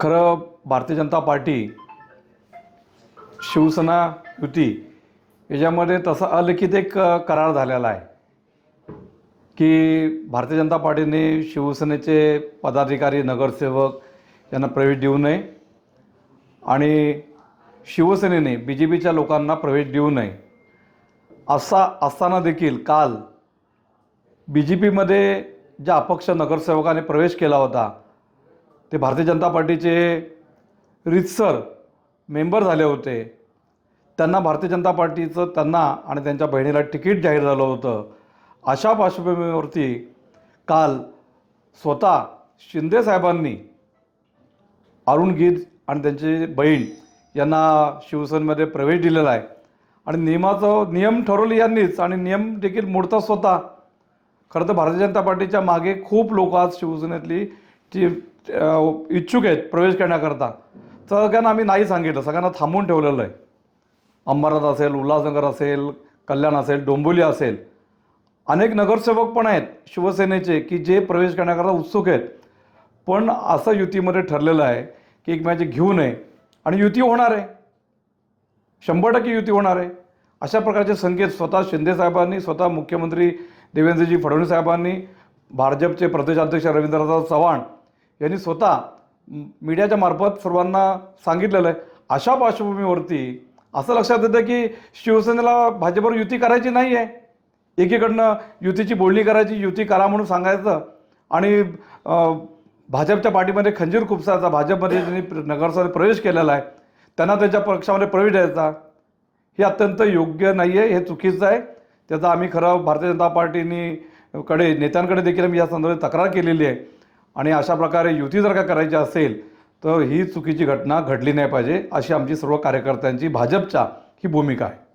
खरं भारतीय जनता पार्टी शिवसेना युती याच्यामध्ये तसा अलिखित एक करार झालेला आहे. की भारतीय जनता पार्टीने शिवसेनेचे पदाधिकारी नगरसेवक यांना प्रवेश देऊ नये आणि शिवसेनेने बी जे पीच्या लोकांना प्रवेश देऊ नये. असा असताना देखील काल बी जे पीमध्ये ज्या अपक्ष नगरसेवकाने प्रवेश केला होता ते भारतीय जनता पार्टीचे रितसर मेंबर झाले होते. त्यांना भारतीय जनता पार्टीचं त्यांना आणि त्यांच्या बहिणीला तिकीट जाहीर झालं होतं. अशा पार्श्वभूमीवरती काल स्वतः शिंदे साहेबांनी अरुण गीत आणि त्यांची बहीण यांना शिवसेनेमध्ये प्रवेश दिलेला आहे. आणि नियमाचं नियम ठरवले यांनीच आणि नियम देखील मोडतात स्वतः. खरं तर भारतीय जनता पार्टीच्या मागे खूप लोक आज शिवसेनेतली ती इच्छुक आहेत प्रवेश करण्याकरता. सगळ्यांना आम्ही नाही सांगितलं. सगळ्यांना थांबून ठेवलेलं आहे. अंबरनाथ असेल उल्हासनगर असेल कल्याण असेल डोंबिवली असेल. अनेक नगरसेवक पण आहेत शिवसेनेचे की जे प्रवेश करण्याकरता उत्सुक आहेत. पण असं युतीमध्ये ठरलेलं आहे की एकमेकाची घेऊ नये. आणि युती होणार आहे. शंभर टक्के युती होणार आहे. अशा प्रकारचे संकेत स्वतः शिंदेसाहेबांनी स्वतः मुख्यमंत्री देवेंद्रजी फडणवीस साहेबांनी भाजपचे प्रदेशाध्यक्ष रवींद्रनाथ चव्हाण यांनी स्वतः मीडियाच्या मार्फत सर्वांना सांगितलेलं आहे. अशा पार्श्वभूमीवरती असं लक्षात येतं की शिवसेनेला भाजपवर युती करायची नाही आहे एकीकडनं युतीची बोलणी करायची युती करा म्हणून सांगायचं आणि भाजपच्या पाठीमध्ये खंजीर खुपसायचा. भाजपमध्ये ज्यांनी नगरसभेत प्रवेश केलेला आहे त्यांना त्यांच्या पक्षामध्ये प्रवेश द्यायचा. हे अत्यंत योग्य नाही आहे हे चुकीचं आहे. त्याचा आम्ही खरं भारतीय जनता पार्टीनी कडे नेत्यांकडे देखील आम्ही या संदर्भात तक्रार केलेली आहे. आणि अशा प्रकारे युती जर का करायची असेल तर ही चुकीची घटना घडली नाही पाहिजे अशी आमची सर्व कार्यकर्त्यांची भाजपच्या ही भूमिका आहे.